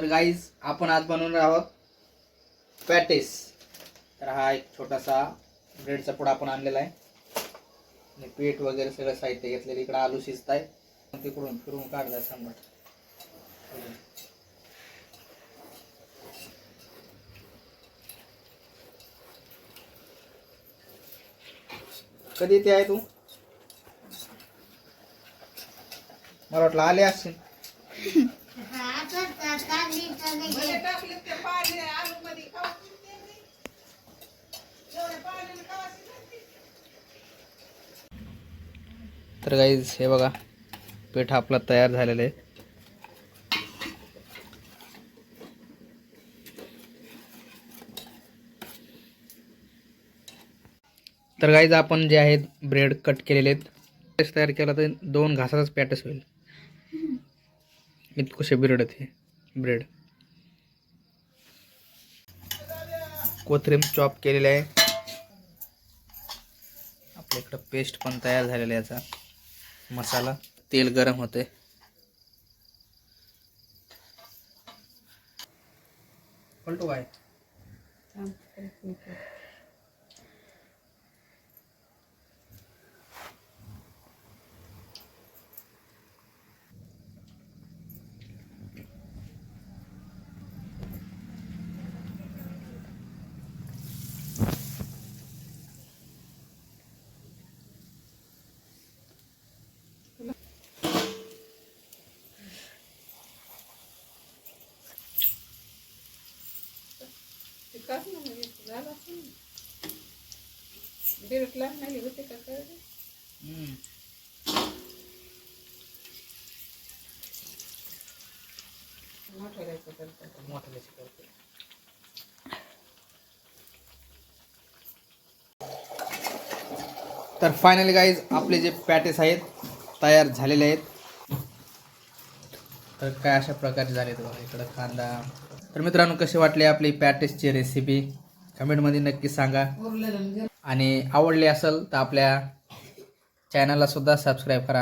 तर गाईज आपण आज बनवणार आहोत पॅटेस. तर हा एक छोटासा ब्रेडचा पुडा आपण आणलेला आहे. आणि पीठ वगैरे सगळं साहित्य घेतलेलं इकडं आलू शिजत आहे तिकडून फिरून काढलाय सांबाट कधी ते आहे तू? मला वाटलं आले असतील तर गाईज हे बघा पेठ आपला तयार झालेला आहे. तर गाईज आपण जे आहेत ब्रेड कट केलेले आहेत. पॅटेस तयार केला तर दोन घासाचाच पॅटस होईल. इतकुशे ब्रेड आहेत ब्रेड कोथिंबीर चॉप केलेले आहे. आपल्या इकडं पेस्ट पण तयार झालेला आहे याचा. मसाला तेल गरम होते पलटू काय? करते. तर फायनली गाईज आपले जे पॅटेस आहेत तयार झालेले आहेत. तर काय अशा प्रकारे झाले बघा इकडं कांदा तर मित्रांनो कसे वाटले आपली पॅटेसची रेसिपी कमेंटमध्ये नक्की सांगा. आणि आवडली असेल तर आपल्या चॅनलला सुद्धा सबस्क्राईब करा.